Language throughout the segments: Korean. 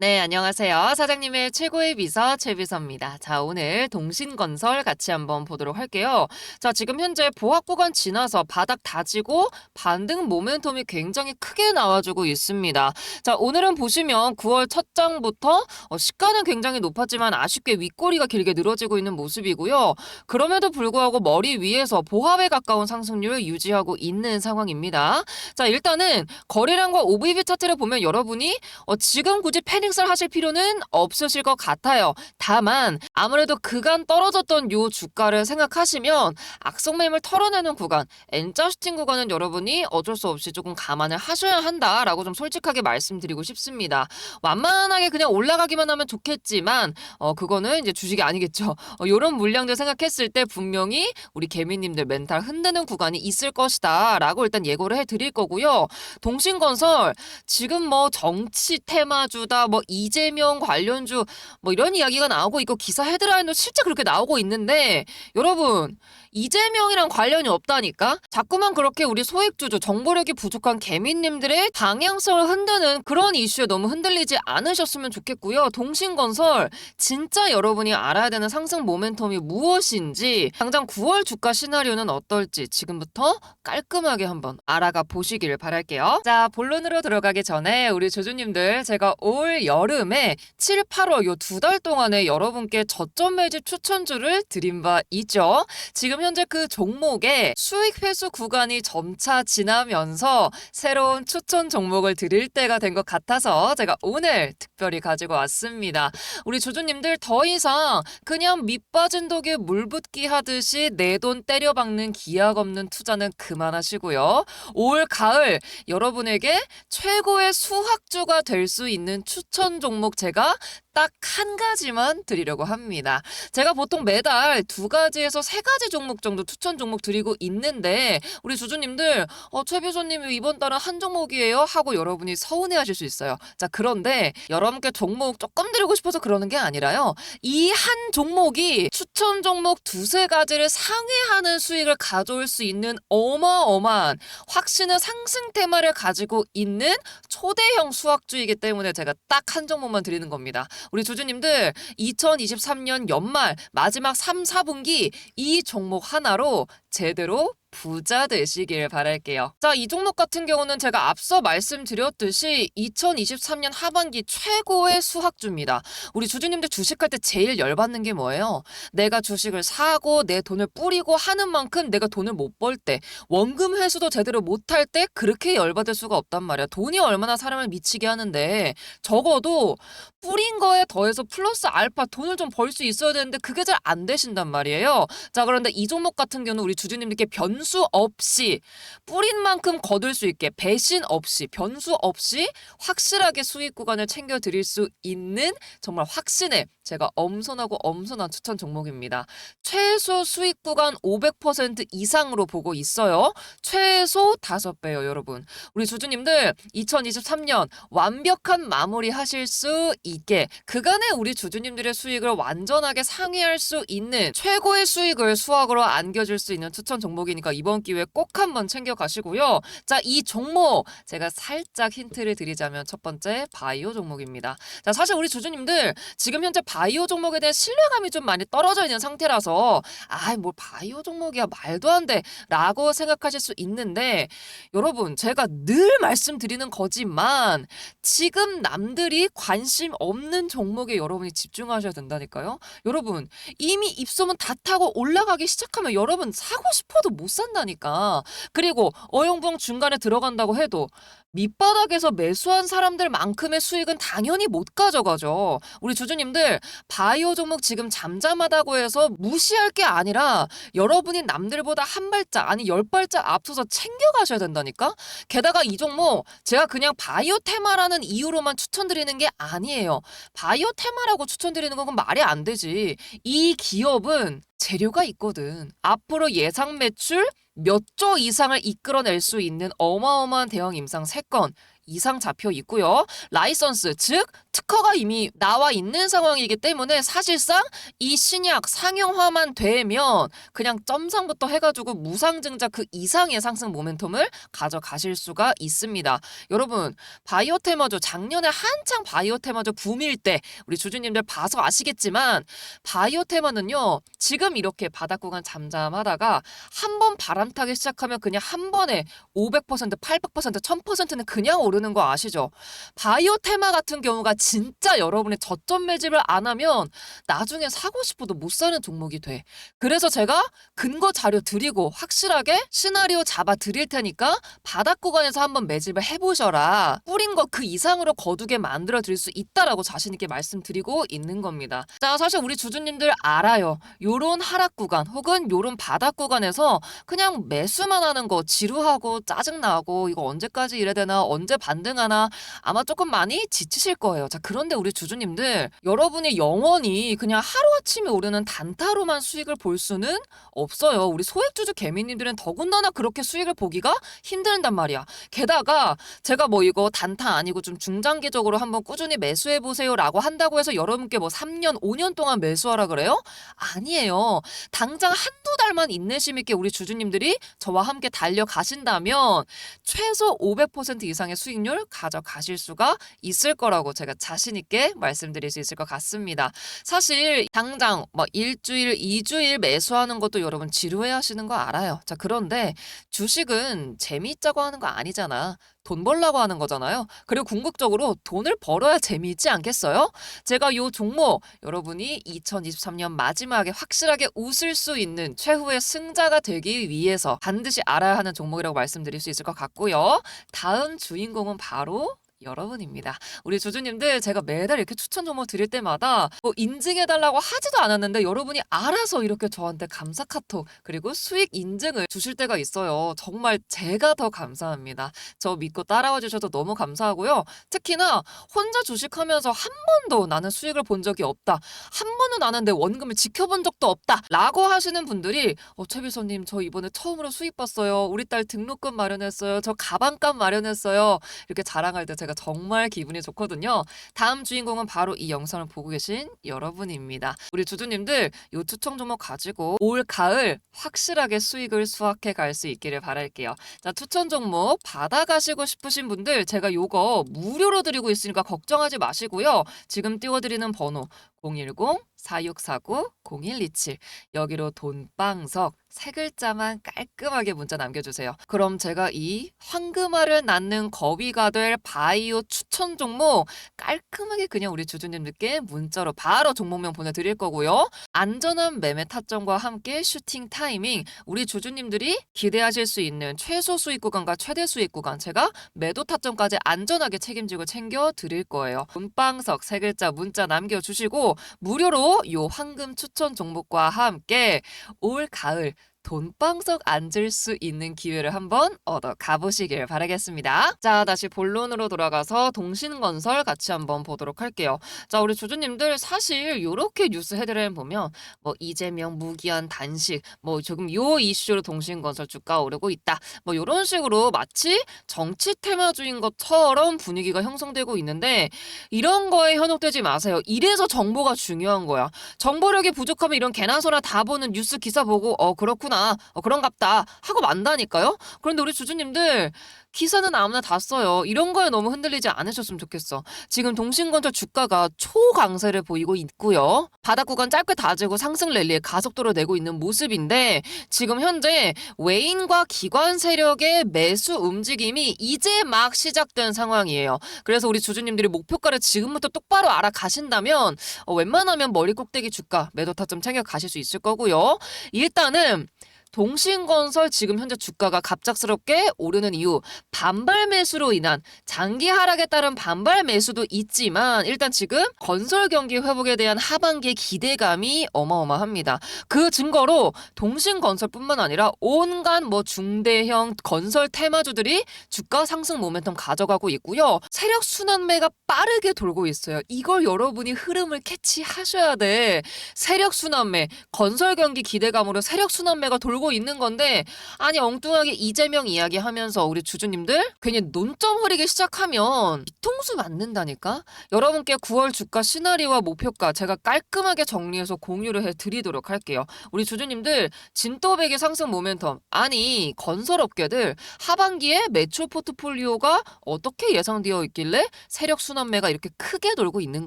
네, 안녕하세요. 사장님의 최고의 비서 최비서입니다. 자, 오늘 동신건설 같이 한번 보도록 할게요. 자, 지금 현재 보합 구간 지나서 바닥 다지고 반등 모멘텀이 굉장히 크게 나와주고 있습니다. 자, 오늘은 보시면 9월 첫 장부터 어, 시가는 굉장히 높았지만 아쉽게 윗꼬리가 길게 늘어지고 있는 모습이고요. 그럼에도 불구하고 머리 위에서 보합에 가까운 상승률을 유지하고 있는 상황입니다. 자, 일단은 거래량과 OVB 차트를 보면 여러분이 어, 지금 굳이 패닉 을 하실 필요는 없으실 것 같아요. 다만 아무래도 그간 떨어졌던 요 주가를 생각하시면 악성매물 털어내는 구간, N자 슈팅 구간은 여러분이 어쩔 수 없이 조금 감안을 하셔야 한다라고 좀 솔직하게 말씀드리고 싶습니다. 완만하게 그냥 올라가기만 하면 좋겠지만 어 그거는 이제 주식이 아니겠죠. 어, 요런 물량들 생각했을 때 분명히 우리 개미님들 멘탈 흔드는 구간이 있을 것이다라고 일단 예고를 해드릴 거고요. 동신건설 지금 뭐 정치 테마주다 뭐 이재명 관련주 뭐 이런 이야기가 나오고 있고 기사 헤드라인도 실제 그렇게 나오고 있는데 여러분 이재명이랑 관련이 없다니까 자꾸만 그렇게 우리 소액주주 정보력이 부족한 개미님들의 방향성을 흔드는 그런 이슈에 너무 흔들리지 않으셨으면 좋겠고요. 동신건설 진짜 여러분이 알아야 되는 상승 모멘텀이 무엇인지 당장 9월 주가 시나리오는 어떨지 지금부터 깔끔하게 한번 알아가 보시길 바랄게요. 자 본론으로 들어가기 전에 우리 조주님들 제가 올 여름에 7, 8월 요 두 달 동안에 여러분께 저점 매집 추천주를 드린 바 있죠. 지금 현재 그 종목의 수익 회수 구간이 점차 지나면서 새로운 추천 종목을 드릴 때가 된 것 같아서 제가 오늘 특별히 가지고 왔습니다. 우리 조주님들 더 이상 그냥 밑 빠진 독에 물 붓기 하듯이 내 돈 때려박는 기약 없는 투자는 그만하시고요. 올 가을 여러분에게 최고의 수학주가 될 수 있는 추천 종목 제가 딱 한 가지만 드리려고 합니다. 제가 보통 매달 두 가지에서 세 가지 종목 정도 추천 종목 드리고 있는데 우리 주주님들 어, 최 비서님이 이번 달은 한 종목이에요 하고 여러분이 서운해하실 수 있어요. 자 그런데 여러분께 종목 조금 드리고 싶어서 그러는 게 아니라요. 이 한 종목이 추천 종목 두세 가지를 상회하는 수익을 가져올 수 있는 어마어마한 확신의 상승 테마를 가지고 있는 초대형 수학주이기 때문에 제가 딱 한 종목만 드리는 겁니다. 우리 주주님들 2023년 연말 마지막 3, 4분기 이 종목 하나로 제대로 부자 되시길 바랄게요. 자, 이 종목 같은 경우는 제가 앞서 말씀드렸듯이 2023년 하반기 최고의 수학주입니다. 우리 주주님들 주식할 때 제일 열받는 게 뭐예요? 내가 주식을 사고 내 돈을 뿌리고 하는 만큼 내가 돈을 못 벌 때, 원금 회수도 제대로 못할 때 그렇게 열받을 수가 없단 말이야. 돈이 얼마나 사람을 미치게 하는데 적어도 뿌린 거에 더해서 플러스 알파 돈을 좀 벌 수 있어야 되는데 그게 잘 안 되신단 말이에요. 자, 그런데 이 종목 같은 경우는 우리 주주님들께 변수 없이 뿌린 만큼 거둘 수 있게 배신 없이 변수 없이 확실하게 수익 구간을 챙겨 드릴 수 있는 정말 확신의 제가 엄선하고 엄선한 추천 종목입니다. 최소 수익 구간 500% 이상으로 보고 있어요. 최소 5배요, 여러분. 우리 주주님들 2023년 완벽한 마무리 하실 수 있게 그간의 우리 주주님들의 수익을 완전하게 상회할 수 있는 최고의 수익을 수학으로 안겨줄 수 있는 추천 종목이니까 이번 기회에 꼭 한번 챙겨 가시고요. 자, 이 종목 제가 살짝 힌트를 드리자면 첫 번째 바이오 종목입니다. 자, 사실 우리 주주님들 지금 현재 바 이오 종목에 대한 신뢰감이 좀 많이 떨어져 있는 상태라서 아이 뭐 바이오 종목이야 말도 안 돼라고 생각하실 수 있는데 여러분 제가 늘 말씀드리는 거지만 지금 남들이 관심 없는 종목에 여러분이 집중하셔야 된다니까요. 여러분 이미 입소문 다 타고 올라가기 시작하면 여러분 사고 싶어도 못 산다니까. 그리고 어영부영 중간에 들어간다고 해도 밑바닥에서 매수한 사람들만큼의 수익은 당연히 못 가져가죠. 우리 주주님들 바이오 종목 지금 잠잠하다고 해서 무시할 게 아니라 여러분이 남들보다 한 발짝 아니 열 발짝 앞서서 챙겨가셔야 된다니까. 게다가 이 종목 제가 그냥 바이오 테마라는 이유로만 추천드리는 게 아니에요. 바이오 테마라고 추천드리는 건 말이 안 되지. 이 기업은 재료가 있거든. 앞으로 예상 매출 몇 조 이상을 이끌어낼 수 있는 어마어마한 대형 임상 3건 이상 잡혀 있고요. 라이선스 즉 특허가 이미 나와 있는 상황이기 때문에 사실상 이 신약 상용화만 되면 그냥 점상부터 해가지고 무상증자 그 이상의 상승 모멘텀을 가져가실 수가 있습니다. 여러분 바이오 테마조 작년에 한창 바이오 테마조 붐일 때 우리 주주님들 봐서 아시겠지만 바이오 테마는요 지금 이렇게 바닥 구간 잠잠하다가 한 번 바람 타기 시작하면 그냥 한 번에 500% 800% 1000%는 그냥 오르는 거 아시죠? 바이오 테마 같은 경우가 진짜 여러분의 저점 매집을 안 하면 나중에 사고 싶어도 못 사는 종목이 돼. 그래서 제가 근거 자료 드리고 확실하게 시나리오 잡아 드릴 테니까 바닥 구간에서 한번 매집을 해보셔라. 뿌린 거 그 이상으로 거두게 만들어 드릴 수 있다라고 자신 있게 말씀드리고 있는 겁니다. 자, 사실 우리 주주님들 알아요. 요런 하락 구간 혹은 요런 바닥 구간에서 그냥 매수만 하는 거 지루하고 짜증나고 이거 언제까지 이래야 되나 언제 반등하나 아마 조금 많이 지치실 거예요. 자, 그런데 우리 주주님들 여러분이 영원히 그냥 하루아침에 오르는 단타로만 수익을 볼 수는 없어요. 우리 소액주주 개미님들은 더군다나 그렇게 수익을 보기가 힘든단 말이야. 게다가 제가 뭐 이거 단타 아니고 좀 중장기적으로 한번 꾸준히 매수해 보세요 라고 한다고 해서 여러분께 뭐 3년, 5년 동안 매수하라 그래요? 아니에요. 당장 한두 달만 인내심 있게 우리 주주님들이 저와 함께 달려가신다면 최소 500% 이상의 수익률 가져가실 수가 있을 거라고 제가 자신 있게 말씀드릴 수 있을 것 같습니다. 사실 당장 뭐 일주일, 이주일 매수하는 것도 여러분 지루해 하시는 거 알아요. 자, 그런데 주식은 재미있자고 하는 거 아니잖아. 돈 벌라고 하는 거잖아요. 그리고 궁극적으로 돈을 벌어야 재미있지 않겠어요? 제가 요 종목 여러분이 2023년 마지막에 확실하게 웃을 수 있는 최후의 승자가 되기 위해서 반드시 알아야 하는 종목이라고 말씀드릴 수 있을 것 같고요. 다음 주인공은 바로 여러분입니다. 우리 주주님들 제가 매달 이렇게 추천 종목 드릴 때마다 뭐 인증해달라고 하지도 않았는데 여러분이 알아서 이렇게 저한테 감사 카톡 그리고 수익 인증을 주실 때가 있어요. 정말 제가 더 감사합니다. 저 믿고 따라와 주셔서 너무 감사하고요. 특히나 혼자 주식하면서 한 번도 나는 수익을 본 적이 없다. 한 번도 나는 내 원금을 지켜본 적도 없다. 라고 하시는 분들이 어, 최 비서님 저 이번에 처음으로 수익 봤어요. 우리 딸 등록금 마련했어요. 저 가방값 마련했어요. 이렇게 자랑할 때 제가 정말 기분이 좋거든요. 다음 주인공은 바로 이 영상을 보고 계신 여러분입니다. 우리 주주님들 요 추천 종목 가지고 올 가을 확실하게 수익을 수확해 갈 수 있기를 바랄게요. 자, 추천 종목 받아가시고 싶으신 분들 제가 요거 무료로 드리고 있으니까 걱정하지 마시고요. 지금 띄워드리는 번호 010-4649-0127 여기로 돈방석 세 글자만 깔끔하게 문자 남겨주세요. 그럼 제가 이 황금알을 낳는 거위가 될 바이오 추천 종목 깔끔하게 그냥 우리 주주님들께 문자로 바로 종목명 보내드릴 거고요. 안전한 매매 타점과 함께 슈팅 타이밍 우리 주주님들이 기대하실 수 있는 최소 수익 구간과 최대 수익 구간 제가 매도 타점까지 안전하게 책임지고 챙겨 드릴 거예요. 돈방석 세 글자 문자 남겨주시고 무료로 요 황금 추천 종목과 함께 올 가을 돈방석 앉을 수 있는 기회를 한번 얻어 가보시길 바라겠습니다. 자, 다시 본론으로 돌아가서 동신건설 같이 한번 보도록 할게요. 자, 우리 주주님들 사실 요렇게 뉴스 헤드라인 보면 뭐 이재명 무기한 단식, 뭐 조금 요 이슈로 동신건설 주가 오르고 있다. 뭐 요런 식으로 마치 정치 테마주인 것처럼 분위기가 형성되고 있는데 이런 거에 현혹되지 마세요. 이래서 정보가 중요한 거야. 정보력이 부족하면 이런 개나 소나 다 보는 뉴스 기사 보고 어 그렇구나 어, 그런갑다 하고 만다니까요. 그런데 우리 주주님들 기사는 아무나 다 써요. 이런 거에 너무 흔들리지 않으셨으면 좋겠어. 지금 동신건설 주가가 초강세를 보이고 있고요. 바닥 구간 짧게 다지고 상승 랠리에 가속도를 내고 있는 모습인데 지금 현재 외인과 기관 세력의 매수 움직임이 이제 막 시작된 상황이에요. 그래서 우리 주주님들이 목표가를 지금부터 똑바로 알아가신다면 어, 웬만하면 머리 꼭대기 주가 매도 타점 챙겨 가실 수 있을 거고요. 일단은 동신건설 지금 현재 주가가 갑작스럽게 오르는 이유 반발 매수로 인한 장기 하락에 따른 반발 매수도 있지만 일단 지금 건설 경기 회복에 대한 하반기의 기대감이 어마어마합니다. 그 증거로 동신건설뿐만 아니라 온갖 뭐 중대형 건설 테마주들이 주가 상승 모멘텀 가져가고 있고요. 세력 순환매가 빠르게 돌고 있어요. 이걸 여러분이 흐름을 캐치하셔야 돼. 세력 순환매, 건설 경기 기대감으로 세력 순환매가 돌고 돌고 있는 건데 아니 엉뚱하게 이재명 이야기 하면서 우리 주주님들 괜히 논점 흐리기 시작하면 뒤통수 맞는다니까? 여러분께 9월 주가 시나리오와 목표가 제가 깔끔하게 정리해서 공유를 해드리도록 할게요. 우리 주주님들 진또백의 상승 모멘텀. 아니 건설업계들 하반기에 매출 포트폴리오가 어떻게 예상되어 있길래 세력 순환매가 이렇게 크게 돌고 있는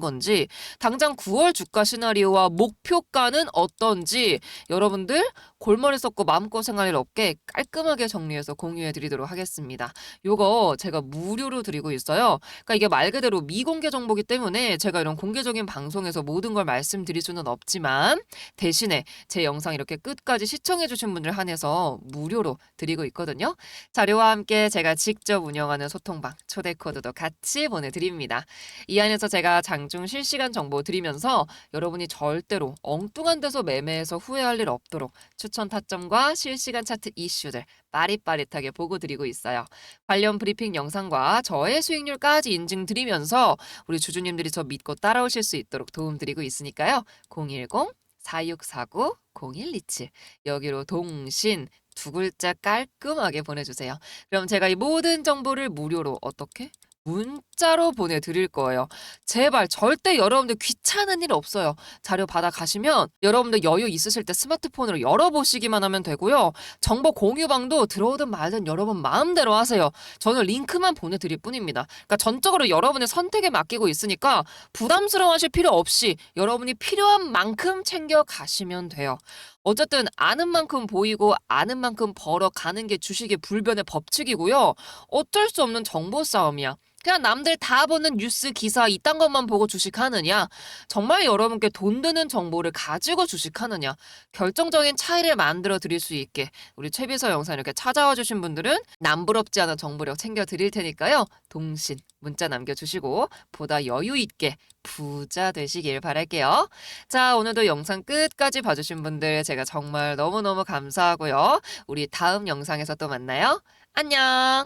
건지 당장 9월 주가 시나리오와 목표가는 어떤지 여러분들 골머리 썩고 마음고생할 일 없게 깔끔하게 정리해서 공유해 드리도록 하겠습니다. 요거 제가 무료로 드리고 있어요. 그러니까 이게 말 그대로 미공개 정보기 때문에 제가 이런 공개적인 방송에서 모든 걸 말씀드릴 수는 없지만 대신에 제 영상 이렇게 끝까지 시청해 주신 분들 한해서 무료로 드리고 있거든요. 자료와 함께 제가 직접 운영하는 소통방 초대 코드도 같이 보내드립니다. 이 안에서 제가 장중 실시간 정보 드리면서 여러분이 절대로 엉뚱한 데서 매매해서 후회할 일 없도록 추천 타점과 실시간 차트 이슈들 빠릿빠릿하게 보고 드리고 있어요. 관련 브리핑 영상과 저의 수익률까지 인증 드리면서 우리 주주님들이 저 믿고 따라오실 수 있도록 도움 드리고 있으니까요. 010 4649 0127 여기로 동신 두 글자 깔끔하게 보내주세요. 그럼 제가 이 모든 정보를 무료로 어떻게? 문자로 보내드릴 거예요. 제발 절대 여러분들 귀찮은 일 없어요. 자료 받아 가시면 여러분들 여유 있으실 때 스마트폰으로 열어보시기만 하면 되고요. 정보 공유방도 들어오든 말든 여러분 마음대로 하세요. 저는 링크만 보내드릴 뿐입니다. 그러니까 전적으로 여러분의 선택에 맡기고 있으니까 부담스러워하실 필요 없이 여러분이 필요한 만큼 챙겨 가시면 돼요. 어쨌든 아는 만큼 보이고 아는 만큼 벌어 가는 게 주식의 불변의 법칙이고요. 어쩔 수 없는 정보 싸움이야. 그냥 남들 다 보는 뉴스 기사 이딴 것만 보고 주식하느냐? 정말 여러분께 돈 드는 정보를 가지고 주식하느냐? 결정적인 차이를 만들어 드릴 수 있게 우리 최비서 영상 이렇게 찾아와 주신 분들은 남부럽지 않은 정보력 챙겨 드릴 테니까요. 동신 문자 남겨주시고 보다 여유 있게 부자 되시길 바랄게요. 자, 오늘도 영상 끝까지 봐주신 분들 제가 정말 너무너무 감사하고요. 우리 다음 영상에서 또 만나요. 안녕!